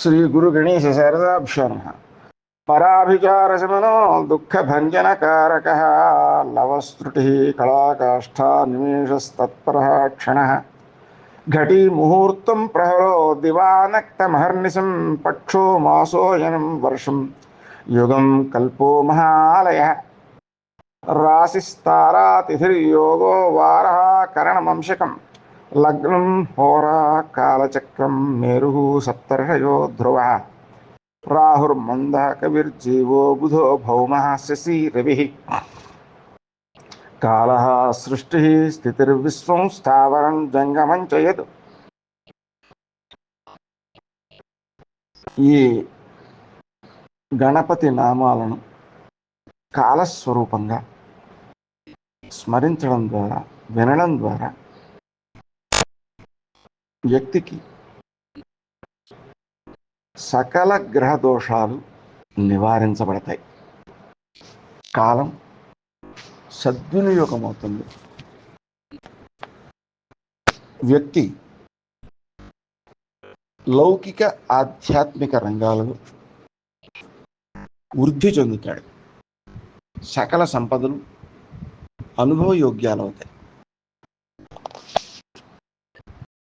శ్రీ గురు గణేశ శారదాభ్యో నమ పరాభిచారశమనో దుఃఖభంజనకారక లవస్తృటి కళాకాష్ఠ నిమేషస్తత్పర క్షణ ఘటీ ముహూర్తం ప్రహరో దివానక్తమహర్నిశం పక్షో మాసోయనం వర్షం యుగం కల్పో మహాలయ రాశిస్తారాతిథిర్యోగో వార కరణమంశకం లగ్నం హోరా కాలచక్రం మేరు సప్తర్షయో ధ్రువ రాహుర్మంద కవిర్జీవో బుధో భౌమ శశి రవి కాల సృష్టి స్థితిర్విశ్వం స్థావరం జంగమం చేయదు ఈ గణపతి నామాలను కాలస్వరూపంగా స్మరించడం ద్వారా వినడం ద్వారా వ్యక్తికి సకల గ్రహ దోషాలు నివారించబడతాయి. కాలం సద్వినియోగం అవుతుంది వ్యక్తి లౌకిక ఆధ్యాత్మిక రంగాలలో వృద్ధి చెందుతాడు. సకల సంపదలు అనుభవయోగ్యాలు అవుతాయి